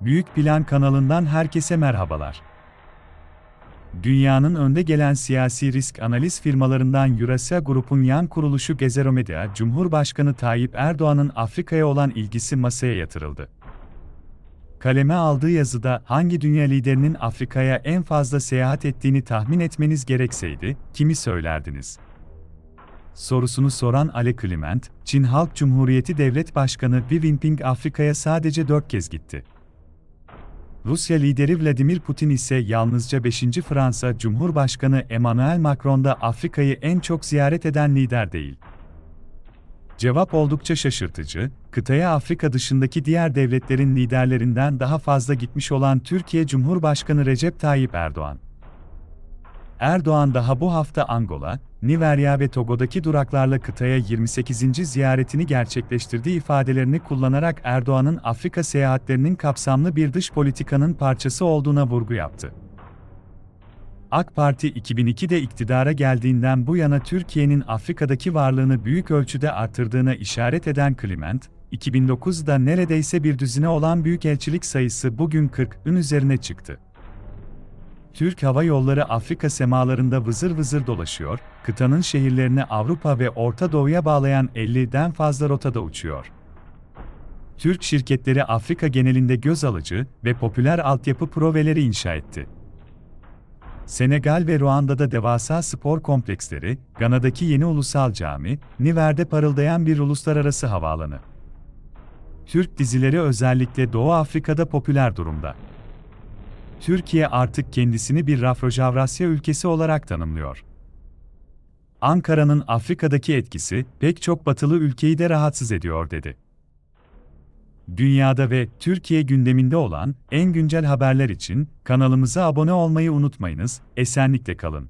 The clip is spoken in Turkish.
Büyük Plan kanalından herkese merhabalar. Dünyanın önde gelen siyasi risk analiz firmalarından Eurasia Group'un yan kuruluşu Gezeromedia, Cumhurbaşkanı Tayyip Erdoğan'ın Afrika'ya olan ilgisi masaya yatırıldı. Kaleme aldığı yazıda hangi dünya liderinin Afrika'ya en fazla seyahat ettiğini tahmin etmeniz gerekseydi, kimi söylerdiniz? sorusunu soran Ale Clement, Çin Halk Cumhuriyeti Devlet Başkanı Xi Jinping Afrika'ya sadece dört kez gitti. Rusya lideri Vladimir Putin ise yalnızca 5. Fransa Cumhurbaşkanı Emmanuel Macron da Afrika'yı en çok ziyaret eden lider değil. Cevap oldukça şaşırtıcı, kıtaya Afrika dışındaki diğer devletlerin liderlerinden daha fazla gitmiş olan Türkiye Cumhurbaşkanı Recep Tayyip Erdoğan. Erdoğan daha bu hafta Angola, Nijerya ve Togo'daki duraklarla kıtaya 28. ziyaretini gerçekleştirdiği ifadelerini kullanarak Erdoğan'ın Afrika seyahatlerinin kapsamlı bir dış politikanın parçası olduğuna vurgu yaptı. AK Parti 2002'de iktidara geldiğinden bu yana Türkiye'nin Afrika'daki varlığını büyük ölçüde artırdığına işaret eden Clement, 2009'da neredeyse bir düzine olan büyükelçilik sayısı bugün 40'ın üzerine çıktı. Türk Hava Yolları Afrika semalarında vızır vızır dolaşıyor, kıtanın şehirlerini Avrupa ve Orta Doğu'ya bağlayan 50'den fazla rotada uçuyor. Türk şirketleri Afrika genelinde göz alıcı ve popüler altyapı proveleri inşa etti. Senegal ve Ruanda'da devasa spor kompleksleri, Gana'daki yeni ulusal cami, Niver'de parıldayan bir uluslararası havaalanı. Türk dizileri özellikle Doğu Afrika'da popüler durumda. Türkiye artık kendisini bir Rafrojavrasya ülkesi olarak tanımlıyor. Ankara'nın Afrika'daki etkisi pek çok batılı ülkeyi de rahatsız ediyor dedi. Dünyada ve Türkiye gündeminde olan en güncel haberler için kanalımıza abone olmayı unutmayınız. Esenlikle kalın.